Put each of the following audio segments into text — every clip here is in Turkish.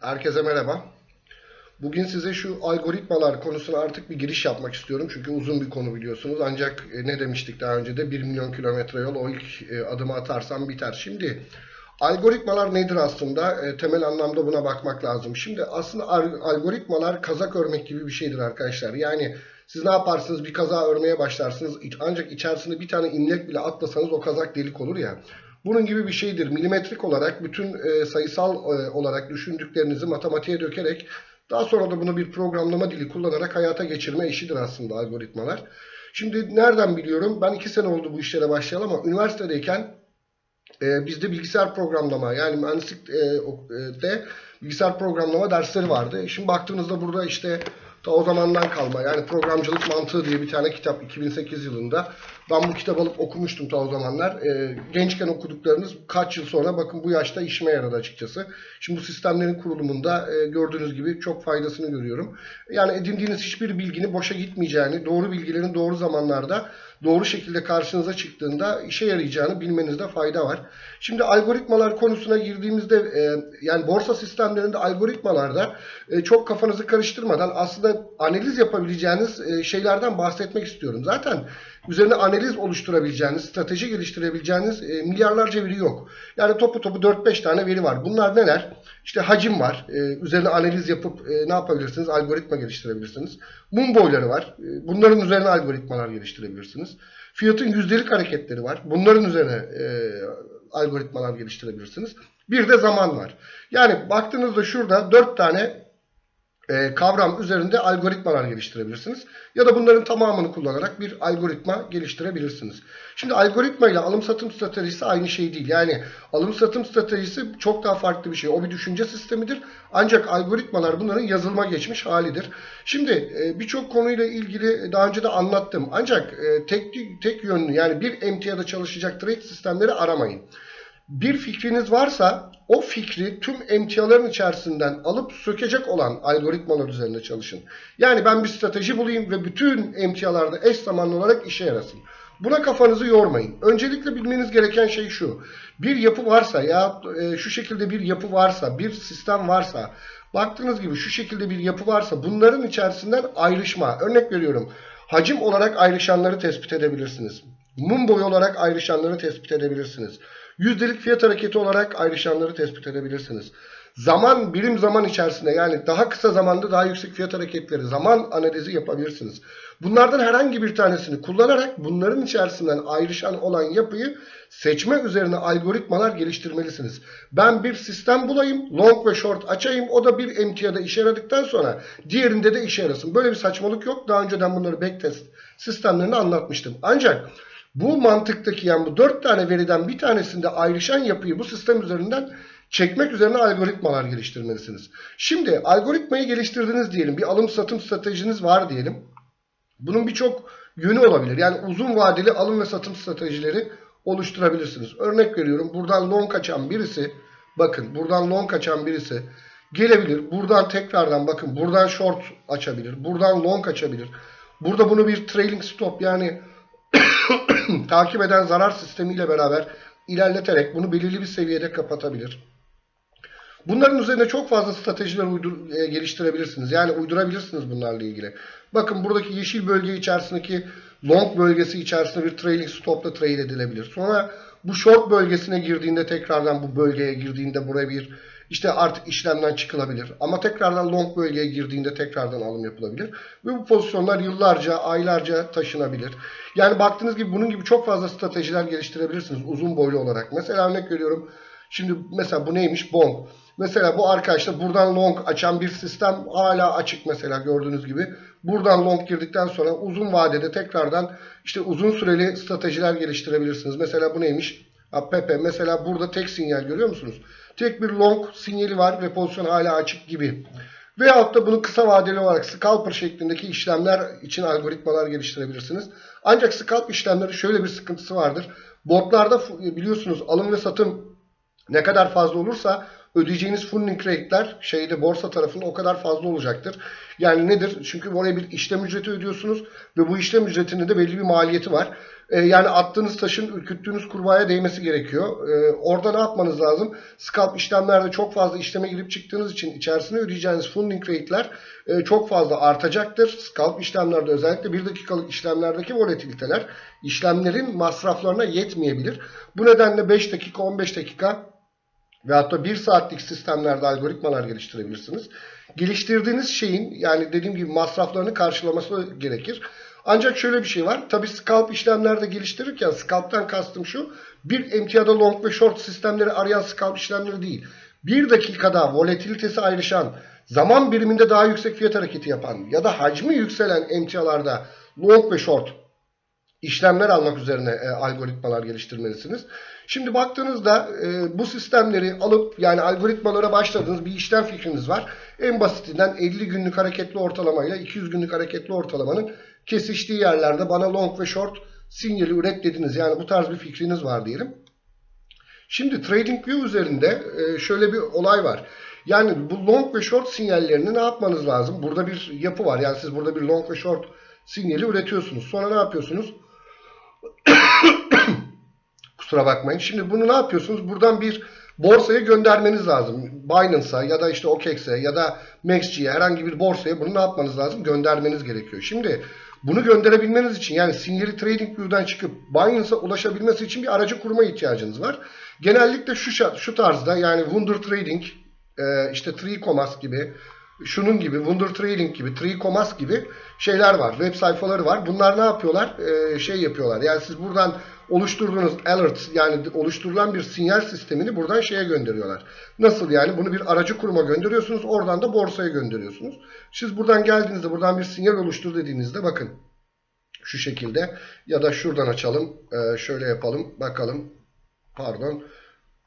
Herkese merhaba. Bugün size şu algoritmalar konusuna artık bir giriş yapmak istiyorum. Çünkü uzun bir konu biliyorsunuz. Ancak e, ne demiştik daha önce de 1 milyon kilometre yol o ilk e, adımı atarsam biter. Şimdi algoritmalar nedir aslında? E, temel anlamda buna bakmak lazım. Şimdi aslında al- algoritmalar kazak örmek gibi bir şeydir arkadaşlar. Yani siz ne yaparsınız? Bir kaza örmeye başlarsınız. Ancak içerisinde bir tane imlek bile atlasanız o kazak delik olur ya. Bunun gibi bir şeydir. Milimetrik olarak bütün e, sayısal e, olarak düşündüklerinizi matematiğe dökerek daha sonra da bunu bir programlama dili kullanarak hayata geçirme işidir aslında algoritmalar. Şimdi nereden biliyorum? Ben iki sene oldu bu işlere başlayalı ama üniversitedeyken e, bizde bilgisayar programlama yani mühendislikte bilgisayar programlama dersleri vardı. Şimdi baktığınızda burada işte ta o zamandan kalma yani programcılık mantığı diye bir tane kitap 2008 yılında. Ben bu kitabı alıp okumuştum ta o zamanlar. E, gençken okuduklarınız kaç yıl sonra bakın bu yaşta işime yaradı açıkçası. Şimdi bu sistemlerin kurulumunda e, gördüğünüz gibi çok faydasını görüyorum. Yani edindiğiniz hiçbir bilginin boşa gitmeyeceğini, doğru bilgilerin doğru zamanlarda doğru şekilde karşınıza çıktığında işe yarayacağını bilmenizde fayda var. Şimdi algoritmalar konusuna girdiğimizde e, yani borsa sistemlerinde algoritmalarda e, çok kafanızı karıştırmadan aslında analiz yapabileceğiniz e, şeylerden bahsetmek istiyorum. Zaten üzerine analiz oluşturabileceğiniz, strateji geliştirebileceğiniz e, milyarlarca veri yok. Yani topu topu 4-5 tane veri var. Bunlar neler? İşte hacim var. E, üzerine analiz yapıp e, ne yapabilirsiniz? Algoritma geliştirebilirsiniz. Mum boyları var. E, bunların üzerine algoritmalar geliştirebilirsiniz. Fiyatın yüzdelik hareketleri var. Bunların üzerine e, algoritmalar geliştirebilirsiniz. Bir de zaman var. Yani baktığınızda şurada 4 tane e, kavram üzerinde algoritmalar geliştirebilirsiniz. Ya da bunların tamamını kullanarak bir algoritma geliştirebilirsiniz. Şimdi algoritma ile alım satım stratejisi aynı şey değil. Yani alım satım stratejisi çok daha farklı bir şey. O bir düşünce sistemidir. Ancak algoritmalar bunların yazılıma geçmiş halidir. Şimdi e, birçok konuyla ilgili daha önce de anlattım. Ancak e, tek tek yönlü yani bir emtiyada çalışacak trade sistemleri aramayın bir fikriniz varsa o fikri tüm emtiaların içerisinden alıp sökecek olan algoritmalar üzerinde çalışın. Yani ben bir strateji bulayım ve bütün emtialarda eş zamanlı olarak işe yarasın. Buna kafanızı yormayın. Öncelikle bilmeniz gereken şey şu. Bir yapı varsa ya e, şu şekilde bir yapı varsa, bir sistem varsa, baktığınız gibi şu şekilde bir yapı varsa bunların içerisinden ayrışma. Örnek veriyorum. Hacim olarak ayrışanları tespit edebilirsiniz. Mum boyu olarak ayrışanları tespit edebilirsiniz. Yüzdelik fiyat hareketi olarak ayrışanları tespit edebilirsiniz. Zaman, birim zaman içerisinde yani daha kısa zamanda daha yüksek fiyat hareketleri, zaman analizi yapabilirsiniz. Bunlardan herhangi bir tanesini kullanarak bunların içerisinden ayrışan olan yapıyı seçme üzerine algoritmalar geliştirmelisiniz. Ben bir sistem bulayım, long ve short açayım, o da bir emtiyada işe yaradıktan sonra diğerinde de işe yarasın. Böyle bir saçmalık yok. Daha önceden bunları backtest sistemlerini anlatmıştım. Ancak bu mantıktaki yani bu dört tane veriden bir tanesinde ayrışan yapıyı bu sistem üzerinden çekmek üzerine algoritmalar geliştirmelisiniz. Şimdi algoritmayı geliştirdiniz diyelim. Bir alım satım stratejiniz var diyelim. Bunun birçok yönü olabilir. Yani uzun vadeli alım ve satım stratejileri oluşturabilirsiniz. Örnek veriyorum. Buradan long açan birisi bakın buradan long açan birisi gelebilir. Buradan tekrardan bakın buradan short açabilir. Buradan long açabilir. Burada bunu bir trailing stop yani takip eden zarar sistemiyle beraber ilerleterek bunu belirli bir seviyede kapatabilir. Bunların üzerine çok fazla stratejiler uydur, e, geliştirebilirsiniz. Yani uydurabilirsiniz bunlarla ilgili. Bakın buradaki yeşil bölge içerisindeki long bölgesi içerisinde bir trailing stopla trade edilebilir. Sonra bu short bölgesine girdiğinde tekrardan bu bölgeye girdiğinde buraya bir işte artık işlemden çıkılabilir. Ama tekrardan long bölgeye girdiğinde tekrardan alım yapılabilir. Ve bu pozisyonlar yıllarca, aylarca taşınabilir. Yani baktığınız gibi bunun gibi çok fazla stratejiler geliştirebilirsiniz uzun boylu olarak. Mesela örnek veriyorum. Şimdi mesela bu neymiş? Bond. Mesela bu arkadaşlar buradan long açan bir sistem hala açık mesela gördüğünüz gibi. Buradan long girdikten sonra uzun vadede tekrardan işte uzun süreli stratejiler geliştirebilirsiniz. Mesela bu neymiş? Pepe mesela burada tek sinyal görüyor musunuz? Tek bir long sinyali var ve pozisyon hala açık gibi. Veyahut da bunu kısa vadeli olarak scalper şeklindeki işlemler için algoritmalar geliştirebilirsiniz. Ancak scalp işlemleri şöyle bir sıkıntısı vardır. Botlarda biliyorsunuz alım ve satım ne kadar fazla olursa ödeyeceğiniz funding rate'ler şeyde borsa tarafında o kadar fazla olacaktır. Yani nedir? Çünkü oraya bir işlem ücreti ödüyorsunuz ve bu işlem ücretinin de belli bir maliyeti var. Ee, yani attığınız taşın ürküttüğünüz kurbağaya değmesi gerekiyor. Ee, orada ne yapmanız lazım? Scalp işlemlerde çok fazla işleme girip çıktığınız için içerisine ödeyeceğiniz funding rate'ler e, çok fazla artacaktır. Scalp işlemlerde özellikle 1 dakikalık işlemlerdeki volatiliteler işlemlerin masraflarına yetmeyebilir. Bu nedenle 5 dakika 15 dakika ve hatta 1 saatlik sistemlerde algoritmalar geliştirebilirsiniz. Geliştirdiğiniz şeyin yani dediğim gibi masraflarını karşılaması gerekir. Ancak şöyle bir şey var. Tabi scalp işlemlerde geliştirirken scalp'tan kastım şu. Bir emtiyada long ve short sistemleri arayan scalp işlemleri değil. Bir dakikada volatilitesi ayrışan, zaman biriminde daha yüksek fiyat hareketi yapan ya da hacmi yükselen emtialarda long ve short işlemler almak üzerine e, algoritmalar geliştirmelisiniz. Şimdi baktığınızda e, bu sistemleri alıp yani algoritmalara başladığınız bir işlem fikriniz var. En basitinden 50 günlük hareketli ortalamayla 200 günlük hareketli ortalamanın kesiştiği yerlerde bana long ve short sinyali üret dediniz. Yani bu tarz bir fikriniz var diyelim. Şimdi TradingView üzerinde e, şöyle bir olay var. Yani bu long ve short sinyallerini ne yapmanız lazım? Burada bir yapı var. Yani siz burada bir long ve short sinyali üretiyorsunuz. Sonra ne yapıyorsunuz? Kusura bakmayın. Şimdi bunu ne yapıyorsunuz? Buradan bir borsaya göndermeniz lazım. Binance'a ya da işte OKEX'e ya da MaxG'ye herhangi bir borsaya bunu ne yapmanız lazım? Göndermeniz gerekiyor. Şimdi bunu gönderebilmeniz için yani sinyali TradingView'dan çıkıp Binance'a ulaşabilmesi için bir aracı kurma ihtiyacınız var. Genellikle şu şu tarzda yani Wunder Trading, e, işte Tricomas gibi, şunun gibi, Wunder Trading gibi, Tricomas gibi şeyler var. Web sayfaları var. Bunlar ne yapıyorlar? E, şey yapıyorlar. Yani siz buradan oluşturduğunuz alert yani oluşturulan bir sinyal sistemini buradan şeye gönderiyorlar. Nasıl yani? Bunu bir aracı kuruma gönderiyorsunuz. Oradan da borsaya gönderiyorsunuz. Siz buradan geldiğinizde buradan bir sinyal oluştur dediğinizde bakın şu şekilde ya da şuradan açalım. Ee, şöyle yapalım. Bakalım. Pardon.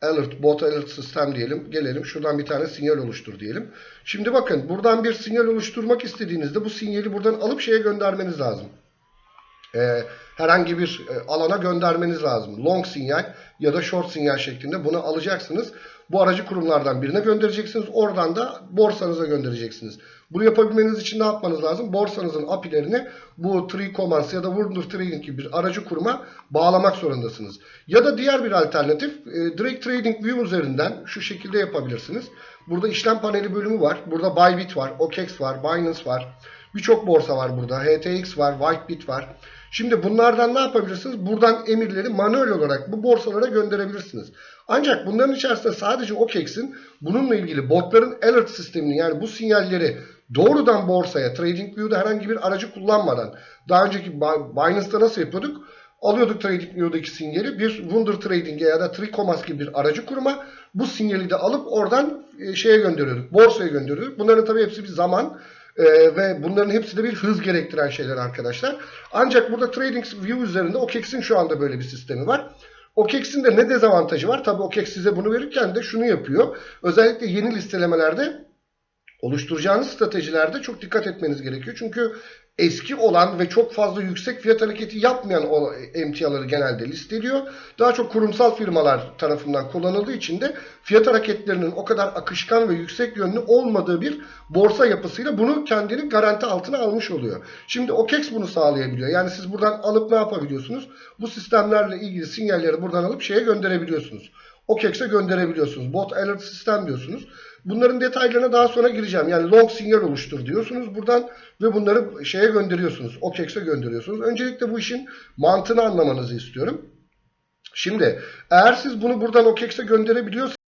Alert, bot alert sistem diyelim. Gelelim şuradan bir tane sinyal oluştur diyelim. Şimdi bakın buradan bir sinyal oluşturmak istediğinizde bu sinyali buradan alıp şeye göndermeniz lazım. Ee, herhangi bir e, alana göndermeniz lazım. Long sinyal ya da short sinyal şeklinde bunu alacaksınız. Bu aracı kurumlardan birine göndereceksiniz. Oradan da borsanıza göndereceksiniz. Bunu yapabilmeniz için ne yapmanız lazım? Borsanızın API'lerini bu Tricommons ya da Wunder Trading gibi bir aracı kuruma bağlamak zorundasınız. Ya da diğer bir alternatif e, direkt Trading View üzerinden şu şekilde yapabilirsiniz. Burada işlem paneli bölümü var. Burada Bybit var, OKEX var, Binance var. Birçok borsa var burada. HTX var, Whitebit var. Şimdi bunlardan ne yapabilirsiniz? Buradan emirleri manuel olarak bu borsalara gönderebilirsiniz. Ancak bunların içerisinde sadece OKEX'in bununla ilgili botların alert sistemini yani bu sinyalleri doğrudan borsaya TradingView'da herhangi bir aracı kullanmadan daha önceki Binance'da nasıl yapıyorduk? Alıyorduk TradingView'daki sinyali bir Wunder Trading'e ya da Tricomas gibi bir aracı kuruma bu sinyali de alıp oradan e, şeye gönderiyorduk. Borsaya gönderiyorduk. Bunların tabii hepsi bir zaman ee, ve bunların hepsi de bir hız gerektiren şeyler arkadaşlar. Ancak burada TradingView üzerinde OKEX'in şu anda böyle bir sistemi var. OKEX'in de ne dezavantajı var? Tabii OKEX size bunu verirken de şunu yapıyor. Özellikle yeni listelemelerde oluşturacağınız stratejilerde çok dikkat etmeniz gerekiyor. Çünkü eski olan ve çok fazla yüksek fiyat hareketi yapmayan emtiaları genelde listeliyor. Daha çok kurumsal firmalar tarafından kullanıldığı için de fiyat hareketlerinin o kadar akışkan ve yüksek yönlü olmadığı bir borsa yapısıyla bunu kendini garanti altına almış oluyor. Şimdi OKEX bunu sağlayabiliyor. Yani siz buradan alıp ne yapabiliyorsunuz? Bu sistemlerle ilgili sinyalleri buradan alıp şeye gönderebiliyorsunuz. OKEX'e gönderebiliyorsunuz. Bot alert sistem diyorsunuz. Bunların detaylarına daha sonra gireceğim. Yani long sinyal oluştur diyorsunuz buradan ve bunları şeye gönderiyorsunuz. OKEX'e gönderiyorsunuz. Öncelikle bu işin mantığını anlamanızı istiyorum. Şimdi eğer siz bunu buradan OKEX'e gönderebiliyorsanız